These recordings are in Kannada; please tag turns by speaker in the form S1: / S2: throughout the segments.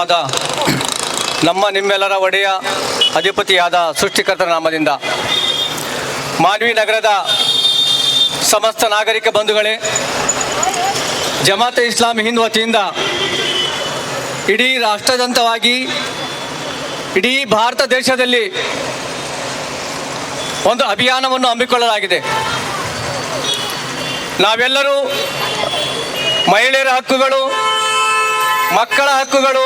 S1: ಆದ ನಮ್ಮ ನಿಮ್ಮೆಲ್ಲರ ಒಡೆಯ ಅಧಿಪತಿಯಾದ ಸೃಷ್ಟಿಕರ್ತರ ನಾಮದಿಂದ. ಮಾನ್ವಿ ನಗರದ ಸಮಸ್ತ ನಾಗರಿಕ ಬಂಧುಗಳೇ, ಜಮಾತೆ ಇಸ್ಲಾಂ ಹಿಂದ್ ವತಿಯಿಂದ ಇಡೀ ರಾಷ್ಟ್ರದಂತವಾಗಿ, ಇಡೀ ಭಾರತ ದೇಶದಲ್ಲಿ ಒಂದು ಅಭಿಯಾನವನ್ನು ಹಮ್ಮಿಕೊಳ್ಳಲಾಗಿದೆ. ನಾವೆಲ್ಲರೂ ಮಹಿಳೆಯರ ಹಕ್ಕುಗಳು ಮಕ್ಕಳ ಹಕ್ಕುಗಳು.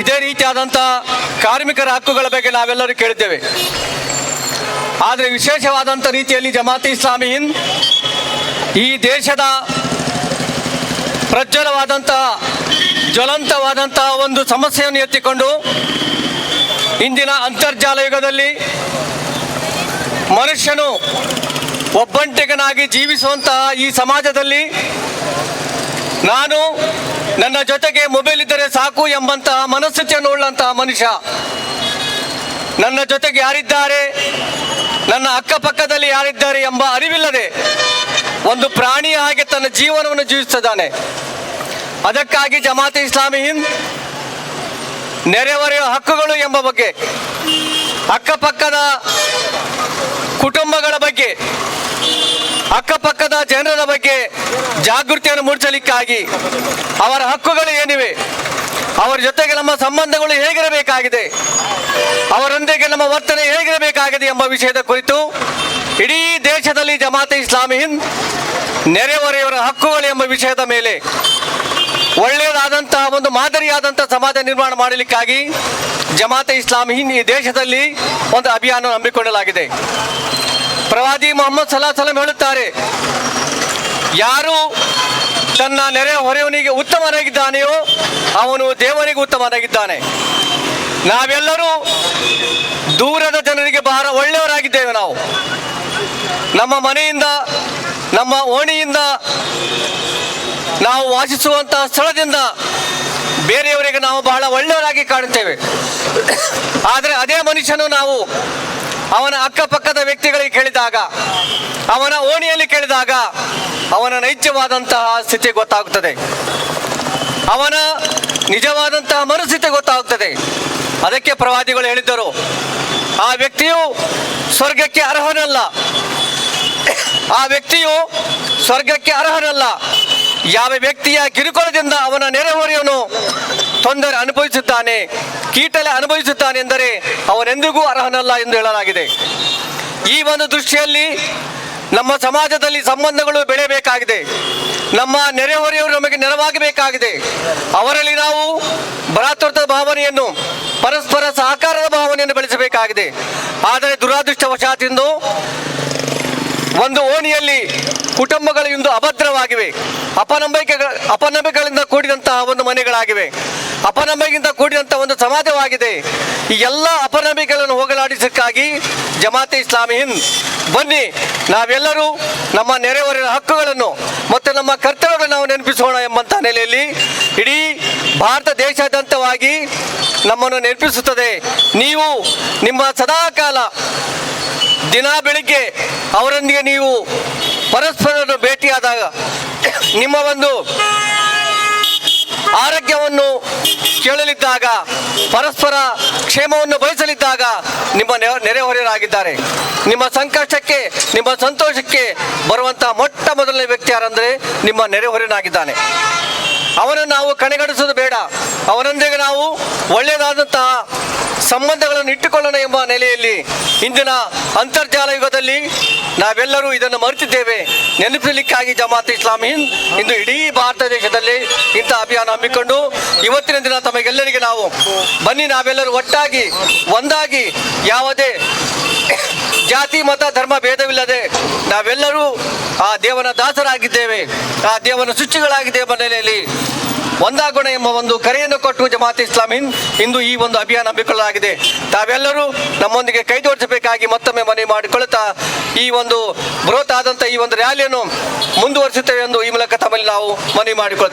S1: ಇದೇ ರೀತಿಯಾದಂಥ ಕಾರ್ಮಿಕರ ಹಕ್ಕುಗಳ ಬಗ್ಗೆ ನಾವೆಲ್ಲರೂ ಕೇಳಿದ್ದೇವೆ. ಆದರೆ ವಿಶೇಷವಾದಂಥ ರೀತಿಯಲ್ಲಿ ಜಮಾತಿ ಇಸ್ಲಾಮಿ ಈ ದೇಶದ ಪ್ರಜ್ವಲವಾದಂತಹ ಜ್ವಲಂತವಾದಂತಹ ಒಂದು ಸಮಸ್ಯೆಯನ್ನು ಎತ್ತಿಕೊಂಡು ಇಂದಿನ ಅಂತರ್ಜಾಲ ಯುಗದಲ್ಲಿ ಮನುಷ್ಯನು ಒಬ್ಬಂಟಿಗನಾಗಿ ಜೀವಿಸುವಂತಹ ಈ ಸಮಾಜದಲ್ಲಿ ನಾನು ನನ್ನ ಜೊತೆಗೆ ಮೊಬೈಲ್ ಇದ್ದರೆ ಸಾಕು ಎಂಬಂತಹ ಮನಸ್ಥಿತಿಯನ್ನು ಉಳ್ಳಂತಹ ಮನುಷ್ಯ. ನನ್ನ ಜೊತೆಗೆ ಯಾರಿದ್ದಾರೆ? ನನ್ನ ಅಕ್ಕಪಕ್ಕದಲ್ಲಿ ಯಾರಿದ್ದಾರೆ ಎಂಬ ಅರಿವಿಲ್ಲದೆ ಒಂದು ಪ್ರಾಣಿಯ ಹಾಗೆ ತನ್ನ ಜೀವನವನ್ನು ಜೀವಿಸುತ್ತಿದ್ದಾನೆ. ಅದಕ್ಕಾಗಿ ಜಮಾತೆ ಇಸ್ಲಾಮಿ ಹಿಂದ್ ನೆರೆಹೊರೆಯ ಹಕ್ಕುಗಳು ಎಂಬ ಬಗ್ಗೆ ಅಕ್ಕಪಕ್ಕದ ಕುಟುಂಬಗಳ ಬಗ್ಗೆ ಅಕ್ಕಪಕ್ಕದ ಜನರ ಬಗ್ಗೆ ಜಾಗೃತಿಯನ್ನು ಮೂಡಿಸಲಿಕ್ಕಾಗಿ ಅವರ ಹಕ್ಕುಗಳು ಏನಿವೆ, ಅವರ ಜೊತೆಗೆ ನಮ್ಮ ಸಂಬಂಧಗಳು ಹೇಗಿರಬೇಕಾಗಿದೆ, ಅವರೊಂದಿಗೆ ನಮ್ಮ ವರ್ತನೆ ಹೇಗಿರಬೇಕಾಗಿದೆ ಎಂಬ ವಿಷಯದ ಕುರಿತು ಇಡೀ ದೇಶದಲ್ಲಿ ಜಮಾತೆ ಇಸ್ಲಾಮಿ ಹಿಂದ್ ನೆರೆಹೊರೆಯವರ ಹಕ್ಕುಗಳು ಎಂಬ ವಿಷಯದ ಮೇಲೆ ಒಳ್ಳೆಯದಾದಂತಹ ಒಂದು ಮಾದರಿಯಾದಂತಹ ಸಮಾಜ ನಿರ್ಮಾಣ ಮಾಡಲಿಕ್ಕಾಗಿ ಜಮಾತೆ ಇಸ್ಲಾಮಿ ಹಿಂದ್ ಈ ದೇಶದಲ್ಲಿ ಒಂದು ಅಭಿಯಾನ ಹಮ್ಮಿಕೊಳ್ಳಲಾಗಿದೆ. ಪ್ರವಾದಿ ಮೊಹಮ್ಮದ್ ಸಲಾ ಸಲಂ ಹೇಳುತ್ತಾರೆ ಯಾರು ತನ್ನ ನೆರೆ ಹೊರೆಯವನಿಗೆ ಉತ್ತಮನಾಗಿದ್ದಾನೆಯೋ ಅವನು ದೇವನಿಗೆ ಉತ್ತಮನಾಗಿದ್ದಾನೆ. ನಾವೆಲ್ಲರೂ ದೂರದ ಜನರಿಗೆ ಬಹಳ ಒಳ್ಳೆಯವರಾಗಿದ್ದೇವೆ ನಾವು. ನಮ್ಮ ಮನೆಯಿಂದ, ನಮ್ಮ ಓಣಿಯಿಂದ ನಾವು ವಾಸಿಸುವಂತಹ ಸ್ಥಳದಿಂದ ಬೇರೆಯವರಿಗೆ ನಾವು ಬಹಳ ಒಳ್ಳೆಯವರಾಗಿ ಕಾಣುತ್ತೇವೆ. ಆದರೆ ಅದೇ ಮನುಷ್ಯನು ನಾವು ಅವನ ಅಕ್ಕಪಕ್ಕದ ವ್ಯಕ್ತಿಗಳಿಗೆ ಕೇಳಿದಾಗ, ಅವನ ಓಣಿಯಲ್ಲಿ ಕೇಳಿದಾಗ ಅವನ ನೈಜವಾದಂತಹ ಸ್ಥಿತಿ ಗೊತ್ತಾಗುತ್ತದೆ. ಅವನ ನಿಜವಾದಂತಹ ಮನಸ್ಥಿತಿ ಗೊತ್ತಾಗುತ್ತದೆ. ಅದಕ್ಕೆ ಪ್ರವಾದಿಗಳು ಹೇಳಿದ್ದರು, ಆ ವ್ಯಕ್ತಿಯು ಸ್ವರ್ಗಕ್ಕೆ ಅರ್ಹನಲ್ಲ. ಆ ವ್ಯಕ್ತಿಯು ಸ್ವರ್ಗಕ್ಕೆ ಅರ್ಹನಲ್ಲ. ಯಾವ ವ್ಯಕ್ತಿಯ ಕಿರುಕುಳದಿಂದ ಅವನ ನೆರೆಹೊರೆಯವನು ತೊಂದರೆ ಅನುಭವಿಸುತ್ತಾನೆ, ಕೀಟಲೆ ಅನುಭವಿಸುತ್ತಾನೆ ಎಂದರೆ ಅವನೆಂದಿಗೂ ಅರ್ಹನಲ್ಲ ಎಂದು ಹೇಳಲಾಗಿದೆ. ಈ ಒಂದು ದೃಷ್ಟಿಯಲ್ಲಿ ನಮ್ಮ ಸಮಾಜದಲ್ಲಿ ಸಂಬಂಧಗಳು ಬೆಳೆಯಬೇಕಾಗಿದೆ. ನಮ್ಮ ನೆರೆಹೊರೆಯವರು ನಮಗೆ ನೆರವಾಗಬೇಕಾಗಿದೆ. ಅವರಲ್ಲಿ ನಾವು ಭ್ರಾತೃತ್ವದ ಭಾವನೆಯನ್ನು, ಪರಸ್ಪರ ಸಹಕಾರದ ಭಾವನೆಯನ್ನು ಬೆಳೆಸಬೇಕಾಗಿದೆ. ಆದರೆ ದುರಾದೃಷ್ಟವಶಾತ್ ಇಂದು ಒಂದು ಓಣಿಯಲ್ಲಿ ಕುಟುಂಬಗಳು ಇಂದು ಅಭದ್ರವಾಗಿವೆ. ಅಪನಂಬಿಕೆ ಅಪನಂಬಿಕೆಗಳಿಂದ ಕೂಡಿದಂತಹ ಒಂದು ಮನೆಗಳಾಗಿವೆ. ಅಪನಂಬಿಕೆಯಿಂದ ಕೂಡಿದಂತಹ ಒಂದು ಸಮಾಜವಾಗಿದೆ. ಈ ಎಲ್ಲ ಅಪನಂಬಿಕೆಗಳನ್ನು ಹೋಗಲಾಡಿಸಕ್ಕಾಗಿ ಜಮಾತೆ ಇಸ್ಲಾಮಿ ಹಿಂದ್ ಬನ್ನಿ, ನಾವೆಲ್ಲರೂ ನಮ್ಮ ನೆರೆಹೊರೆಯ ಹಕ್ಕುಗಳನ್ನು ಮತ್ತು ನಮ್ಮ ಕರ್ತವ್ಯಗಳನ್ನು ನಾವು ನೆನಪಿಸೋಣ ಎಂಬಂಥ ನೆಲೆಯಲ್ಲಿ ಇಡೀ ಭಾರತ ದೇಶಾದ್ಯಂತವಾಗಿ ನಮ್ಮನ್ನು ನೆನಪಿಸುತ್ತದೆ. ನೀವು ನಿಮ್ಮ ಸದಾಕಾಲ ದಿನ ಬೆಳಿಗ್ಗೆ ಅವರೊಂದಿಗೆ ನೀವು ಪರಸ್ಪರರು ಭೇಟಿಯಾದಾಗ ನಿಮ್ಮ ಒಂದು ಆರೋಗ್ಯವನ್ನು ಕೇಳಲಿದ್ದಾಗ, ಪರಸ್ಪರ ಕ್ಷೇಮವನ್ನು ಬಯಸಲಿದ್ದಾಗ ನಿಮ್ಮ ನೆರೆ- ನೆರೆಹೊರೆಯರಾಗಿದ್ದಾರೆ. ನಿಮ್ಮ ಸಂಕಷ್ಟಕ್ಕೆ, ನಿಮ್ಮ ಸಂತೋಷಕ್ಕೆ ಬರುವಂತಹ ಮೊಟ್ಟ ಮೊದಲನೇ ವ್ಯಕ್ತಿ ಯಾರಂದ್ರೆ ನಿಮ್ಮ ನೆರೆಹೊರೆಯನಾಗಿದ್ದಾನೆ. ಅವನನ್ನು ನಾವು ಕಡೆಗಣಿಸೋದು ಬೇಡ. ಅವನೊಂದಿಗೆ ನಾವು ಒಳ್ಳೆಯದಾದಂತಹ ಸಂಬಂಧಗಳನ್ನು ಇಟ್ಟುಕೊಳ್ಳೋಣ ಎಂಬ ನೆಲೆಯಲ್ಲಿ ಇಂದಿನ ಅಂತರ್ಜಾಲ ಯುಗದಲ್ಲಿ ನಾವೆಲ್ಲರೂ ಇದನ್ನು ಮರೆತಿದ್ದೇವೆ. ನೆನಪಿಲಿಕ್ಕಾಗಿ ಜಮಾತ್ ಇಸ್ಲಾಮಿ ಹಿಂದ್ ಇಂದು ಇಡೀ ಭಾರತ ದೇಶದಲ್ಲಿ ಇಂಥ ಅಭಿಯಾನ ಹಮ್ಮಿಕೊಂಡು ಇವತ್ತಿನ ದಿನ ತಮಗೆಲ್ಲರಿಗೆ ನಾವು ಬನ್ನಿ, ನಾವೆಲ್ಲರೂ ಒಟ್ಟಾಗಿ, ಒಂದಾಗಿ ಯಾವುದೇ ಜಾತಿ, ಮತ, ಧರ್ಮ ಭೇದವಿಲ್ಲದೆ ನಾವೆಲ್ಲರೂ ಆ ದೇವನ ದಾಸರಾಗಿದ್ದೇವೆ, ಆ ದೇವನ ಶುಚಿಗಳಾಗಿದ್ದೇವೆ ನೆಲೆಯಲ್ಲಿ ಒಂದಾಗೋಣ ಎಂಬ ಒಂದು ಕರೆಯನ್ನು ಕೊಟ್ಟು ಜಮಾತ್ ಇಸ್ಲಾಮಿನ್ ಇಂದು ಈ ಒಂದು ಅಭಿಯಾನ ಹಮ್ಮಿಕೊಳ್ಳಲಾಗಿದೆ. ತಾವೆಲ್ಲರೂ ನಮ್ಮೊಂದಿಗೆ ಕೈ ಜೋಡಿಸಬೇಕಾಗಿ ಮತ್ತೊಮ್ಮೆ ಮನವಿ ಮಾಡಿಕೊಳ್ಳುತ್ತಾ ಈ ಒಂದು ಬೃಹತ್ ಆದಂತಹ ಈ ಒಂದು ರ್ಯಾಲಿಯನ್ನು ಮುಂದುವರಿಸುತ್ತೇವೆ ಎಂದು ಈ ಮೂಲಕ ತಮ್ಮಲ್ಲಿ ನಾವು ಮನವಿ ಮಾಡಿಕೊಳ್ತೇವೆ